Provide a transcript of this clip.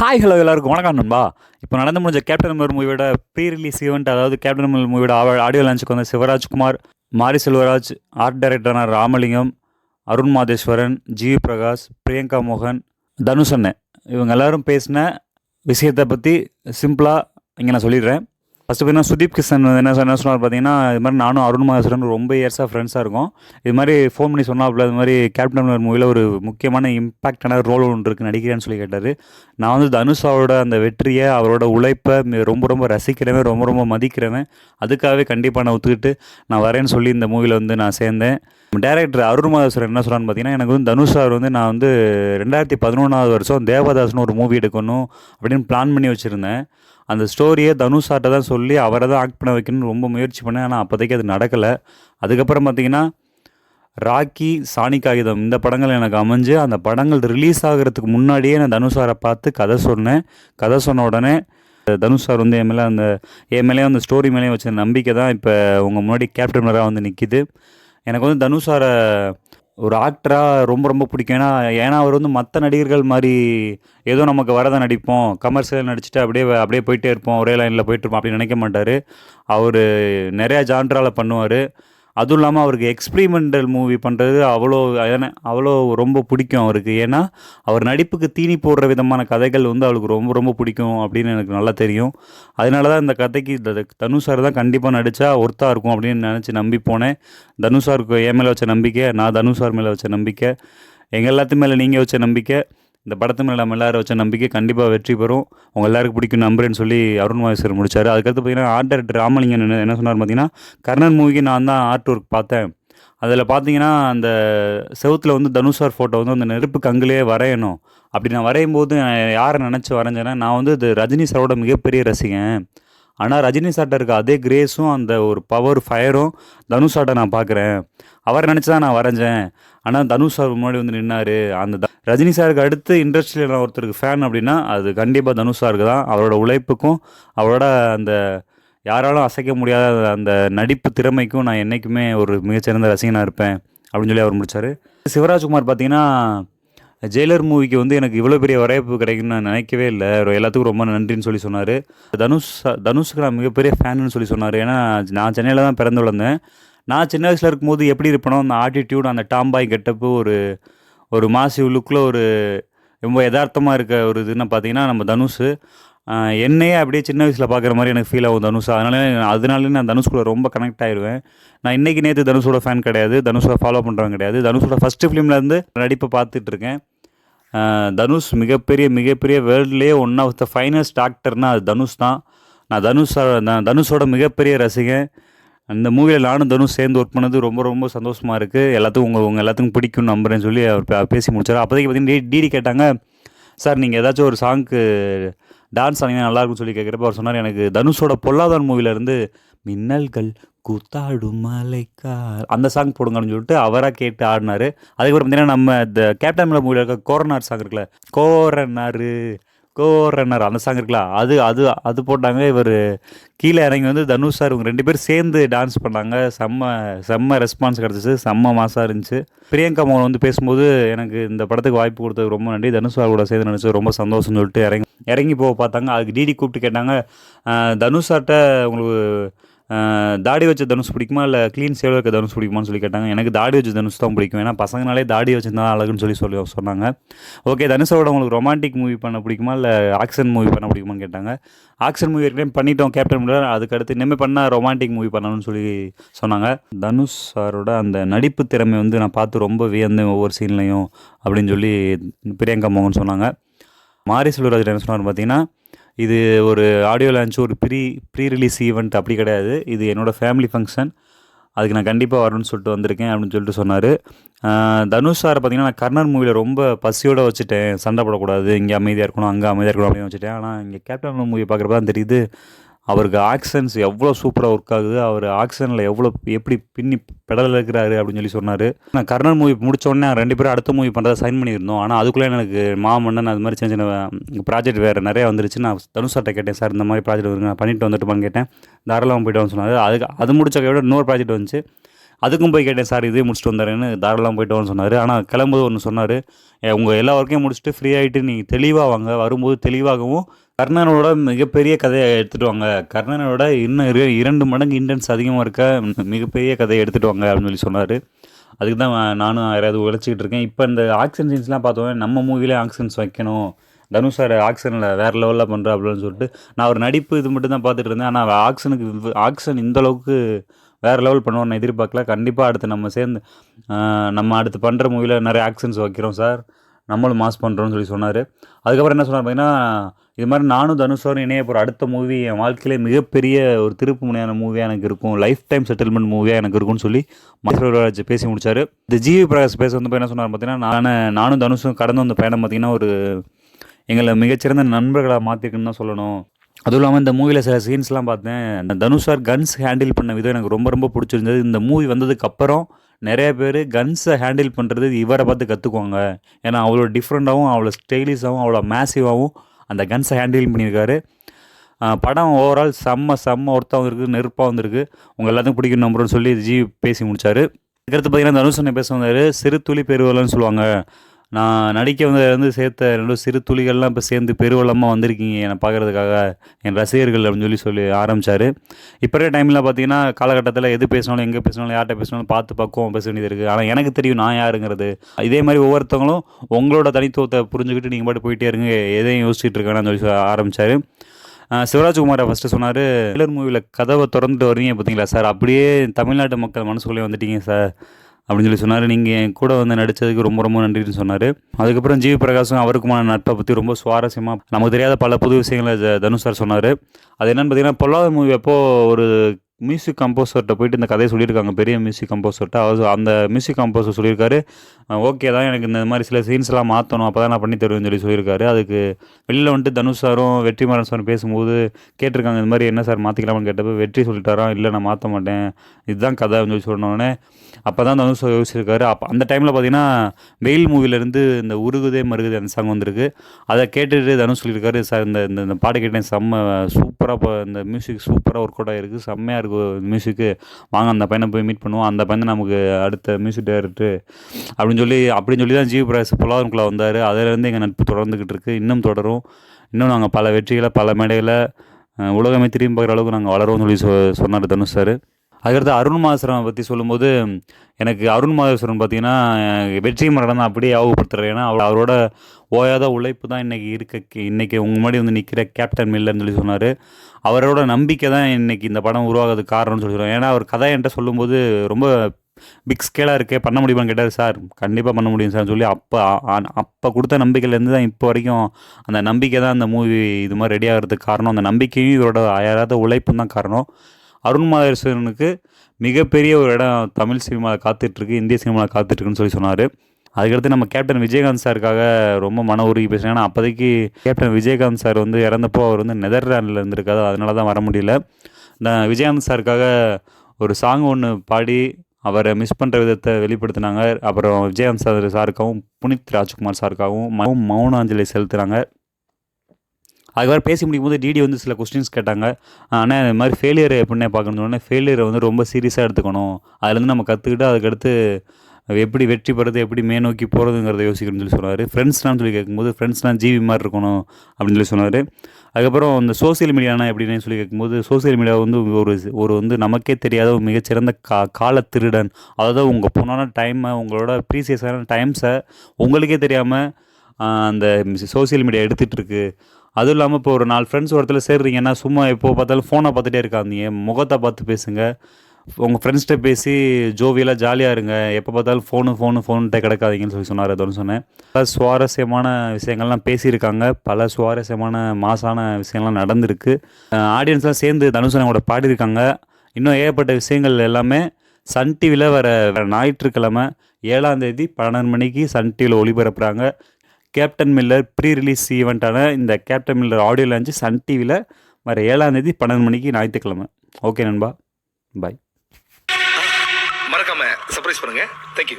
Hi hello எல்லாருக்கும். வணக்கம் நண்பா. இப்போ நடந்து முடிஞ்ச கேப்டன் அமர் மூவியோட ப்ரீ ரிலீஸ் ஈவெண்ட் அதாவது கேப்டன் அமர் மூவியோட ஆடியோ லான்ச்சுக்கு வந்த சிவராஜ்குமார் மாரி செல்வராஜ் ஆர்ட் டைரக்டரான ராமலிங்கம் அருண் மாதேஸ்வரன் ஜி பிரகாஷ் பிரியங்கா மோகன் தனுஷ் அண்ணன். இவங்க எல்லாரும் பேசின விஷயத்தை பற்றி சிம்பிளாக இங்கே நான் சொல்லிடுறேன். ஃபஸ்ட்டு பார்த்தீங்கன்னா சுதீப் கிருஷ்ணன் வந்து என்ன என்ன சொன்னார் பார்த்தீங்கன்னா இது மாதிரி நானும் அருண் மாதேஸ்வரன் ரொம்ப இயர்ஸாக ஃப்ரெண்ட்ஸாக இருக்கும். இது மாதிரி ஃபோன் பண்ணி சொன்னாப்புல இது மாதிரி கேப்டன் மூவியில் ஒரு முக்கியமான இம்பாக்டான ரோல் ஒன்று இருக்குது நடிக்கிறேன்னு சொல்லி கேட்டார். நான் வந்து தனுஷாவோட அந்த வெற்றியை அவரோட உழைப்பை ரொம்ப ரொம்ப ரசிக்கிறவன் ரொம்ப ரொம்ப மதிக்கிறவன். அதுக்காகவே கண்டிப்பாக நான் ஒத்துக்கிட்டு நான் வரேன்னு சொல்லி இந்த மூவியில் வந்து நான் சேர்ந்தேன். டேரக்டர் அருண் மாதேஸ்வரன் என்ன சொல்கிறான்னு பார்த்தீங்கன்னா எனக்கு வந்து தனுஷ் சார் வந்து நான் வந்து ரெண்டாயிரத்தி பதினொன்றாவது வருஷம் தேவதாஸ்னு ஒரு மூவி எடுக்கணும் அப்படின்னு பிளான் பண்ணி வச்சுருந்தேன். அந்த ஸ்டோரியை தனுஷ் தான் சொல்லி அவரை தான் ஆக்ட் பண்ண வைக்கணும்னு ரொம்ப முயற்சி பண்ணேன். ஆனால் அப்போதைக்கு அது நடக்கலை. அதுக்கப்புறம் பார்த்தீங்கன்னா ராக்கி சாணி காகிதம் இந்த படங்கள் எனக்கு அமைஞ்சு அந்த படங்கள் ரிலீஸ் ஆகிறதுக்கு முன்னாடியே நான் தனுஷாரை பார்த்து கதை சொன்னேன். கதை சொன்ன உடனே தனுஷ் சார் வந்து என் மேலே அந்த என் மேலேயும் அந்த ஸ்டோரி மேலேயும் வச்ச நம்பிக்கை தான் இப்போ உங்கள் முன்னாடி கேப்டனராக வந்து நிற்கிது எனக்கு வந்து தனுஷ் சாரை ஒரு ஆக்டராக ரொம்ப ரொம்ப பிடிக்கும். ஏன்னா ஏன்னா அவர் வந்து மற்ற நடிகர்கள் மாதிரி ஏதோ நமக்கு வரதை நடிப்போம். கமர்ஷியல் நடிச்சுட்டு அப்படியே அப்படியே போயிட்டே இருப்போம். ஒரே லைனில் போயிட்டு இருப்போம் அப்படின்னு நினைக்க மாட்டார். அவர் நிறையா ஜான்ராவில் பண்ணுவார். அதுவும் இல்லாமல் அவருக்கு எக்ஸ்பிரிமெண்டல் மூவி பண்ணுறது அவ்வளோ ஏன்னா அவ்வளோ ரொம்ப பிடிக்கும் அவருக்கு. ஏன்னா அவர் நடிப்புக்கு தீனி போடுற விதமான கதைகள் வந்து அவருக்கு ரொம்ப ரொம்ப பிடிக்கும் அப்படின்னு எனக்கு நல்லா தெரியும். அதனால தான் இந்த கதைக்கு த- தனுஷ் சார் தான் கண்டிப்பாக நடித்தா ஒர்த்தாக இருக்கும் அப்படின்னு நினச்சி நம்பி போனேன். தனு சாருக்கு என் மேலே வச்ச நம்பிக்கை நான் தனு சார் மேலே வச்ச நம்பிக்கை. எங்கள் எல்லாத்து மேலே நீங்கள் வச்ச நம்பிக்கை. இந்த படத்து மேலே நம்ம எல்லாரும் வச்ச நம்பிக்கை கண்டிப்பாக வெற்றி பெறும். உங்கள் எல்லாருக்கும் பிடிக்கும் நம்புறேன்னு சொல்லி அருண் மாதேஸ்வர் முடிச்சார். அதுக்கடுத்து பார்த்தீங்கன்னா ஆர்ட் டேரக்டர் ராமலிங்கன் என்ன என்ன சொன்னார் பார்த்தீங்கன்னா கர்ணன் மூவிக்கு நான் தான் ஆர்ட் ஒர்க் பார்த்தேன். அதில் பார்த்தீங்கன்னா அந்த செவுத்தில் வந்து தனுஷார் ஃபோட்டோ வந்து அந்த நெருப்பு கங்குலேயே வரையணும். அப்படி நான் வரையும் போது நான் யாரை நினச்சி வரைஞ்சேன்னா நான் வந்து இது ரஜினி சாரோட மிகப்பெரிய ரசிகன். ஆனால் ரஜினி சார்ட்ட இருக்க அதே கிரேஸும் அந்த ஒரு பவர் ஃபயரும் தனுஷ் சார்ட்டை நான் பார்க்குறேன் அவரை நினச்சி தான் நான் வரைஞ்சேன். ஆனால் தனுஷ் சார் முன்னாடி வந்து நின்னார். அந்த ரஜினி சாருக்கு அடுத்து இண்டஸ்ட்ரியில் நான் ஒருத்தருக்கு ஃபேன் அப்படின்னா அது கண்டிப்பாக தனுஷ் சாருக்கு தான். அவரோட உழைப்புக்கும் அவரோட அந்த யாராலும் அசைக்க முடியாத அந்த நடிப்பு திறமைக்கும் நான் என்றைக்குமே ஒரு மிகச்சிறந்த ரசிகனாக இருப்பேன். அப்படின்னு சொல்லி அவர் முடித்தார் சிவராஜ்குமார் பார்த்தீங்கன்னா ஜெயிலர் மூவிக்கு வந்து எனக்கு இவ்வளோ பெரிய வரவேற்பு கிடைக்கும்னு நான் நினைக்கவே இல்லை. எல்லாத்துக்கும் ரொம்ப நன்றின்னு சொல்லி சொன்னார். தனுஷ் தனுஷுக்கு நான் மிகப்பெரிய ஃபேனுன்னு சொல்லி சொன்னார். ஏன்னா நான் சென்னையில் தான் பிறந்து வளர்ந்தேன். நான் சின்ன வயசில் இருக்கும்போது எப்படி இருப்பனோ அந்த ஆட்டிடியூட் அந்த டாம்பாய் கெட்டப்பு ஒரு ஒரு மாசி லுக்கில் ஒரு ரொம்ப யதார்த்தமாக இருக்க ஒரு இதுன்னு பார்த்தீங்கன்னா நம்ம தனுஷ். என்னையே அப்படியே சின்ன வயசில் பார்க்குற மாதிரி எனக்கு ஃபீல் ஆகும் தனுஷ். அதனால அதனால நான் தனுஷ்குள்ள ரொம்ப கனெக்ட் ஆயிடுவேன் நான் இன்னைக்கு நேற்று தனுஷோட ஃபேன் கிடையாது. தனுஷோட ஃபாலோ பண்ணுறவங்க கிடையாது. தனுஷோட ஃபஸ்ட்டு ஃபிலிம்லேருந்து நடிப்பை பார்த்துட்டு இருக்கேன். தனுஷ் மிகப்பெரிய மிகப்பெரிய வேர்ல்ட்லேயே ஒன் ஆஃப் த ஃபைனஸ்ட் டாக்டர்னால் அது தனுஷ் தான். நான் தனுஷ் நான் தனுஷோட மிகப்பெரிய ரசிகன். அந்த மூவியில் நானும் தனுஷ் சேர்ந்து ஒர்க் பண்ணது ரொம்ப ரொம்ப சந்தோஷமாக இருக்குது எல்லாத்துக்கும் உங்கள் உங்கள் எல்லாத்துக்கும் பிடிக்கும்னு நம்புறேன்னு சொல்லி அவர் பேசி முடிச்சார். அப்போதைக்கு பார்த்தீங்கன்னா டிடி கேட்டாங்க சார் நீங்கள் ஏதாச்சும் ஒரு சாங்க்கு டான்ஸ் ஆனீங்கன்னா நல்லா இருக்கும்னு சொல்லி கேட்குறப்ப அவர் சொன்னார் எனக்கு தனுஷோட பொல்லாதான் மூவிலேருந்து மின்னல்கள் குத்தாடும் மலைக்கா அந்த சாங் போடுங்கன்னு சொல்லிட்டு அவராக கேட்டு ஆடினார். அதுக்கப்புறம் பார்த்தீங்கன்னா நம்ம இந்த கேப்டன் மில்ல மூவியில் இருக்க கோரனார் சாங் இருக்குல்ல கோரனாரு கோரனார் அந்த சாங் இருக்குல்ல அது அது அது போட்டாங்க. இவர் கீழே இறங்கி வந்து தனுஷ் சார் இவங்க ரெண்டு பேரும் சேர்ந்து டான்ஸ் பண்ணாங்க. செம்ம செம்ம ரெஸ்பான்ஸ் கிடச்சிச்சு. செம்ம மாசாக இருந்துச்சு. பிரியங்கா மோகன் வந்து பேசும்போது எனக்கு இந்த படத்துக்கு வாய்ப்பு கொடுத்தது ரொம்ப நன்றி. தனுஷ் சார் கூட சேர்ந்து நினச்சி ரொம்ப சந்தோஷம்னு சொல்லிட்டு இறங்கி இறங்கி போக பார்த்தாங்க. அதுக்கு டிடி கூப்பிட்டு கேட்டாங்க. தனுஷ் சார்கிட்ட உங்களுக்கு தாடி வச்ச தனுஷ் பிடிக்குமா? இல்லை க்ளீன் சேவ் இருக்க தனுஷ் பிடிக்குமான்னு சொல்லி கேட்டாங்க. எனக்கு தாடி வச்ச தனுஷ் தான் பிடிக்கும். ஏன்னா பசங்கனாலே தாடி வச்சிருந்தா அழகுன்னு சொல்லி சொல்லி சொன்னாங்க. ஓகே தனுஷோட உங்களுக்கு ரொமான்டிக் மூவி பண்ண பிடிக்குமா? இல்லை ஆக்ஷன் மூவி பண்ண பிடிக்குமான்னு கேட்டாங்க. ஆக்ஷன் மூவி ஏற்கனவே பண்ணிட்டோம் கேப்டன் மில்லர் அதுக்கடுத்து இனிமேல் பண்ணால் ரொமான்டிக் மூவி பண்ணணும்னு சொல்லி சொன்னாங்க. தனுஷ் சாரோட அந்த நடிப்பு திறமை வந்து நான் பார்த்து ரொம்ப வியந்தேன் ஒவ்வொரு சீன்லையும் அப்படின்னு சொல்லி பிரியங்கா மோகன் சொன்னாங்க. மாரி செல்வராஜ் என்ன சொன்னார் பார்த்தீங்கன்னா இது ஒரு ஆடியோ லான்ச் ஒரு ப்ரீ ப்ரீ ரிலீஸ் ஈவெண்ட் அப்படி கிடையாது. இது என்னோட ஃபேமிலி ஃபங்க்ஷன் அதுக்கு நான் கண்டிப்பாக வரணும்னு சொல்லிட்டு வந்திருக்கேன் அப்படின்னு சொல்லிட்டு சொன்னார். தனுஷ் சார் பார்த்தீங்கன்னா நான் கர்ணன் மூவியில் ரொம்ப பசியோடு வச்சுட்டேன். சண்டை போடக்கூடாது. இங்கே அமைதியாக இருக்கணும் அங்கே அமைதியாக இருக்கணும் அப்படின்னு வச்சுட்டேன். ஆனால் இங்கே கேப்டன் மூவி பார்க்குறப்ப தான் தெரியுது. அவருக்கு ஆக்ஷன்ஸ் எவ்வளோ சூப்பராக ஒர்க் ஆகுது அவர் ஆக்ஷனில் எவ்வளோ எப்படி பின்னி பெடலில் இருக்கிறாரு அப்படின்னு சொல்லி சொன்னார். நான் கர்ணன் மூவி முடித்தோடனே ரெண்டு பேரும் அடுத்த மூவி பண்ணுறதை சைன் பண்ணியிருந்தோம். ஆனால் அதுக்குள்ளே எனக்கு மாமன்னன் அது மாதிரி சின்ன சின்ன ப்ராஜெக்ட் வேறு நிறைய வந்துருச்சு. நான் தனுஷ் கேட்டேன் சார் இந்த மாதிரி ப்ராஜெக்ட் வருங்க நான் பண்ணிட்டு வந்துட்டுமான்னு கேட்டேன். தாராளமாக போயிட்டு சொன்னார். அதுக்கு அது முடிச்சக்க விட இன்னொரு ப்ராஜெக்ட் வந்துச்சு. அதுக்கும் போய் கேட்டேன் சார் இதே முடிச்சுட்டு வந்தாருன்னு தாராளமாக போயிட்டு சொன்னார். ஆனால் கிளம்பும்போது ஒன்று சொன்னார். உங்கள் எல்லா ஒர்க்கையும் முடிச்சுட்டு ஃப்ரீ ஆகிட்டு நீங்கள் தெளிவாக வாங்க. வரும்போது தெளிவாகவும் கர்ணனோட மிகப்பெரிய கதையை எடுத்துகிட்டு வாங்க. கர்ணனோட இன்னும் இரு- இரண்டு மடங்கு இன்டென்ஸ் அதிகமாக இருக்க மிகப்பெரிய கதையை எடுத்துகிட்டு வாங்க அப்படின்னு சொல்லி சொன்னார். அதுக்கு தான் நானும் யாராவது உழைச்சிக்கிட்டு இருக்கேன். இப்போ இந்த ஆக்ஷன் சீன்ஸ்லாம் பார்த்தோம் நம்ம மூவிலே ஆக்ஷன்ஸ் வைக்கணும். தனுஷ் சார் ஆக்ஷனில் வேறு லெவலில் பண்ணுறா அப்படின்னு சொல்லிட்டு நான் ஒரு நடிப்பு இது மட்டும் தான் பார்த்துட்டு இருந்தேன். ஆனால் ஆக்ஷனுக்கு ஆக்ஷன் இந்த அளவுக்கு வேறு லெவல் பண்ணுவோம் நான் எதிர்பார்க்கல. கண்டிப்பாக அடுத்து நம்ம சேர்ந்து நம்ம அடுத்து பண்ணுற மூவியில் நிறைய ஆக்ஷன்ஸ் வைக்கிறோம் சார் நம்மளும் மாஸ் பண்ணுறோம்னு சொல்லி சொன்னார். அதுக்கப்புறம் என்ன சொன்னார் பார்த்தீங்கன்னா இது மாதிரி நானும் தனுஷோரும் இணைய போகிற அடுத்த மூவி என் வாழ்க்கையிலே மிகப்பெரிய ஒரு திருப்பு முனையான மூவியாக எனக்கு இருக்கும். லைஃப் டைம் செட்டில்மெண்ட் மூவியாக எனக்கு இருக்கும்னு சொல்லி மதுரராஜ் பேசி முடிச்சார். இந்த ஜிவி பிரகாஷ் பேச வந்து என்ன சொன்னார் பார்த்தீங்கன்னா நான் நானும் தனுஷும் கடந்து வந்த பயணம் பார்த்தீங்கன்னா ஒரு எங்களை மிகச்சிறந்த நண்பர்களாக மாற்றிருக்குன்னு தான் சொல்லணும். அதுவும் இல்லாமல் இந்த மூவியில் சில சீன்ஸ்லாம் பார்த்தேன். அந்த தனுஷ் சார் கன்ஸ் ஹேண்டில் பண்ண விதம் எனக்கு ரொம்ப ரொம்ப பிடிச்சிருந்தது. இந்த மூவி வந்ததுக்கு அப்புறம் நிறைய பேர் கன்ஸை ஹேண்டில் பண்ணுறது இவரை பார்த்து கற்றுக்குவாங்க ஏன்னா அவ்வளோ டிஃப்ரெண்ட்டாகவும் அவ்வளோ ஸ்டைலிஷாகவும் அவ்வளோ மேசிவாகவும் அந்த கன்ஸை ஹேண்டில் பண்ணியிருக்காரு. படம் ஓவரால் செம்ம செம்ம ஒருத்தம் வந்திருக்கு நெருப்பாக வந்திருக்கு. உங்கள் எல்லாத்துக்கும் பிடிக்கும் நம்புறோன்னு சொல்லி ஜி பேசி முடித்தார் அதுக்கடுத்து பார்த்தீங்கன்னா தனுஷ் அண்ணன் பேச வந்தார். சிறு துளி பெருவலன்னு சொல்லுவாங்க. நான் நடிக்க வந்ததுல இருந்து சேர்த்த ரெண்டும் சிறு துளிகள்லாம் இப்போ சேர்ந்து பெருவளமாக வந்திருக்கீங்க. என்னை பார்க்குறதுக்காக என் ரசிகர்கள் அப்படின்னு சொல்லி சொல்லி ஆரம்பித்தார் இப்போ இருக்கிற டைமில் பார்த்தீங்கன்னா காலகட்டத்தில் எது பேசினாலும் எங்கே பேசினாலும் யார்கிட்ட பேசினாலும் பார்த்து பக்குவம் பேச வேண்டியது இருக்குது ஆனால் எனக்கு தெரியும் நான் யாருங்கிறது. இதே மாதிரி ஒவ்வொருத்தவங்களும் உங்களோட தனித்துவத்தை புரிஞ்சுக்கிட்டு நீங்கள் பாட்டு போயிட்டே இருங்க எதையும் யோசிச்சுட்டு இருக்கேன்னு சொல்லி ஆரம்பித்தார் சிவராஜ்குமாரை ஃபஸ்ட்டு சொன்னார் ட்ரெய்லர் மூவியில் கதவை திறந்துட்டு வருவீங்க பார்த்தீங்களா சார்? அப்படியே தமிழ்நாட்டு மக்கள் மனசுக்குள்ளே வந்துட்டீங்க சார். அப்படின்னு சொல்லி சொன்னார். நீங்கள் என் கூட வந்து நடித்ததுக்கு ரொம்ப ரொம்ப நன்றின்னு சொன்னார். அதுக்கப்புறம் ஜிவி பிரகாசும் அவருக்குமான நட்பை பற்றி ரொம்ப சுவாரஸ்யமாக நமக்கு தெரியாத பல புது விஷயங்களை தனுஷ் சார் சொன்னார். அது என்னென்னு பார்த்தீங்கன்னா பொல்லாத மூவி எப்போது ஒரு மியூசிக் கம்போசர்கிட்ட போயிட்டு இந்த கதையை சொல்லியிருக்காங்க. பெரிய மியூசிக் கம்போசர்கிட்ட அவர் அந்த மியூசிக் கம்போசர் சொல்லியிருக்காரு. ஓகே தான் எனக்கு இந்த மாதிரி சில சீன்ஸ்லாம் மாற்றணும் அப்போ தான் நான் பண்ணி தருவேன்னு சொல்லி சொல்லியிருக்காரு. அதுக்கு வெளியில் வந்துட்டு தனுஷ் சாரும் வெற்றிமாறன் சாரும் பேசும்போது கேட்டிருக்காங்க இந்த மாதிரி என்ன சார் மாற்றிக்கலாமான்னு கேட்டப்போ வெற்றி சொல்லிட்டாராம் இல்லை நான் மாற்ற மாட்டேன். இதுதான் கதை சொல்லி சொன்னோடனே அப்போ தான் தனுஷ் சார் யோசிச்சிருக்காரு. அப்போ அந்த டைமில் பார்த்தீங்கன்னா வெயில் மூவிலேருந்து இந்த உருகுதே மருகுதே அந்த சாங் வந்திருக்கு. அதை கேட்டுட்டு தனுஷ் சொல்லியிருக்காரு சார் இந்த இந்த இந்த பாட்டு கேட்டேன். செம்ம சூப்பராக இந்த மியூசிக் சூப்பராக ஒர்க் அவுட் ஆகிருக்கு செம்மையாக இருக்கும் மியூசிக்கு வாங்க அந்த பையனை போய் மீட் பண்ணுவோம். அந்த பையன் நமக்கு அடுத்த மியூசிக் டைரக்டர் அப்படின்னு சொல்லி அப்படின்னு சொல்லி தான் ஜீவ் பிரகாஷ் பொல்லாதனுக்குள்ளே வந்தார். அதிலேருந்து எங்கள் நட்பு தொடர்ந்துக்கிட்டு இருக்குது இன்னும் தொடரும். இன்னும் நாங்கள் பல வெற்றிகளை பல மேடைகளை உலகமே திரும்பி பார்க்குற அளவுக்கு நாங்கள் வளருவோம்னு சொல்லி சொ சொன்னார் தனுஷ் சார் அதுக்கடுத்து அருண் மாதேஸ்வரனை பற்றி சொல்லும்போது எனக்கு அருண் மாதேஸ்வரன் பார்த்தீங்கன்னா வெற்றி மரணம் தான் அப்படியே ஞாபகப்படுத்துறேன் ஏன்னா அவர் அவரோட ஓயாத உழைப்பு தான் இன்றைக்கி இருக்க இன்றைக்கி உங்கள் முன்னாடி வந்து நிற்கிற கேப்டன் மில்லர்னு சொல்லி சொன்னார். அவரோட நம்பிக்கை தான் இன்றைக்கி இந்த படம் உருவாகிறதுக்கு காரணம்னு சொல்லி ஏன்னா அவர் கதை என்கிட்ட சொல்லும்போது ரொம்ப பிக் ஸ்கேலாக இருக்கே. பண்ண முடியுமான்னு கேட்டார் சார் கண்டிப்பாக பண்ண முடியும் சார் சொல்லி அப்போ அப்போ கொடுத்த நம்பிக்கையிலேருந்து தான் இப்போ வரைக்கும் அந்த நம்பிக்கை தான் அந்த மூவி இது மாதிரி ரெடி ஆகிறதுக்கு காரணம். அந்த நம்பிக்கையும் இவரோட அயராத உழைப்பும் தான் காரணம். அருண் மாதேஸ்வரனுக்கு மிகப்பெரிய ஒரு இடம் தமிழ் சினிமாவில் காத்துட்ருக்கு இந்திய சினிமாவில் காத்துட்ருக்குன்னு சொல்லி சொன்னார். அதுக்கடுத்து நம்ம கேப்டன் விஜயகாந்த் சாருக்காக ரொம்ப மன உருகி பேசுகிறேன் ஏன்னா அப்போதைக்கு கேப்டன் விஜயகாந்த் சார் வந்து இறந்தப்போ அவர் வந்து நெதர்லாண்டில் இருந்திருக்காரு. அதனால தான் வர முடியல. நான் விஜயகாந்த் சாருக்காக ஒரு சாங் ஒன்று பாடி அவரை மிஸ் பண்ணுற விதத்தை வெளிப்படுத்தினாங்க. அப்புறம் விஜயகாந்த் சார் சாருக்காகவும் புனித் ராஜ்குமார் சாருக்காகவும் மௌனாஞ்சலி செலுத்துகிறாங்க அதுக்கப்புறம் பேசி முடிக்கும் போது டிடி வந்து சில கொஸ்டின்ஸ் கேட்டாங்க. ஆனால் இது மாதிரி ஃபெயிலியர் எப்படின்னே பார்க்கணும்னு ஃபெயிலியரை வந்து ரொம்ப சீரியஸாக எடுத்துக்கணும். அதுலேருந்து நம்ம கற்றுக்கிட்டு அதுக்கடுத்து எப்படி வெற்றி பெறது எப்படி மேநோக்கி போகிறதுங்கிறத யோசிக்கணும்னு சொல்லி சொன்னார். ஃப்ரெண்ட்ஸ்லாம் சொல்லி கேட்கும்போது ஃப்ரெண்ட்ஸ்லாம் ஜீவி மாதிரி இருக்கணும் அப்படின்னு சொல்லி சொன்னார். அதுக்கப்புறம் இந்த சோசியல் மீடியானா எப்படின்னு சொல்லி கேட்கும்போது சோசியல் மீடியா வந்து ஒரு ஒரு வந்து நமக்கே தெரியாத ஒரு மிகச்சிறந்த கா கால திருடன். அதாவது உங்கள் பொண்ணான டைமை உங்களோட ப்ரீசியஸான டைம்ஸை உங்களுக்கே தெரியாமல் அந்த சோசியல் மீடியா எடுத்துகிட்டு இருக்குது அதுவும் இல்லாமல் இப்போ ஒரு நாலு ஃப்ரெண்ட்ஸ் ஒருத்தர் சேர்றீங்கன்னா சும்மா எப்போ பார்த்தாலும் ஃபோனை பார்த்துட்டே இருக்காதீங்க. முகத்தை பார்த்து பேசுங்க. உங்கள் ஃப்ரெண்ட்ஸ்கிட்ட பேசி ஜோவியலாக ஜாலியாக இருங்க. எப்போ பார்த்தாலும் ஃபோனு ஃபோனு ஃபோன்கிட்ட கிடக்காதீங்கன்னு சொல்லி சொன்னார் அதோட சொன்னேன். பல சுவாரஸ்யமான விஷயங்கள்லாம் பேசியிருக்காங்க. பல சுவாரஸ்யமான மாசான விஷயங்கள்லாம் நடந்திருக்கு. ஆடியன்ஸ்லாம் சேர்ந்து தனுஷனோட பாடியிருக்காங்க. இன்னும் ஏகப்பட்ட விஷயங்கள் எல்லாமே சன் டிவியில் வர வர ஞாயிற்றுக்கிழமை ஏழாம் தேதி பன்னெண்டு மணிக்கு சன் டிவியில் ஒளிபரப்புகிறாங்க கேப்டன் மில்லர் ப்ரீ ரிலீஸ் ஈவெண்ட்டான இந்த Captain Miller audio launch Sun டிவியில் வர ஏழாம் தேதி பன்னெண்டு மணிக்கு ஞாயிற்றுக்கிழமை. ஓகே நண்பா. பாய் மறக்காம சர்ப்ரைஸ் பண்ணுங்க. தேங்க்யூ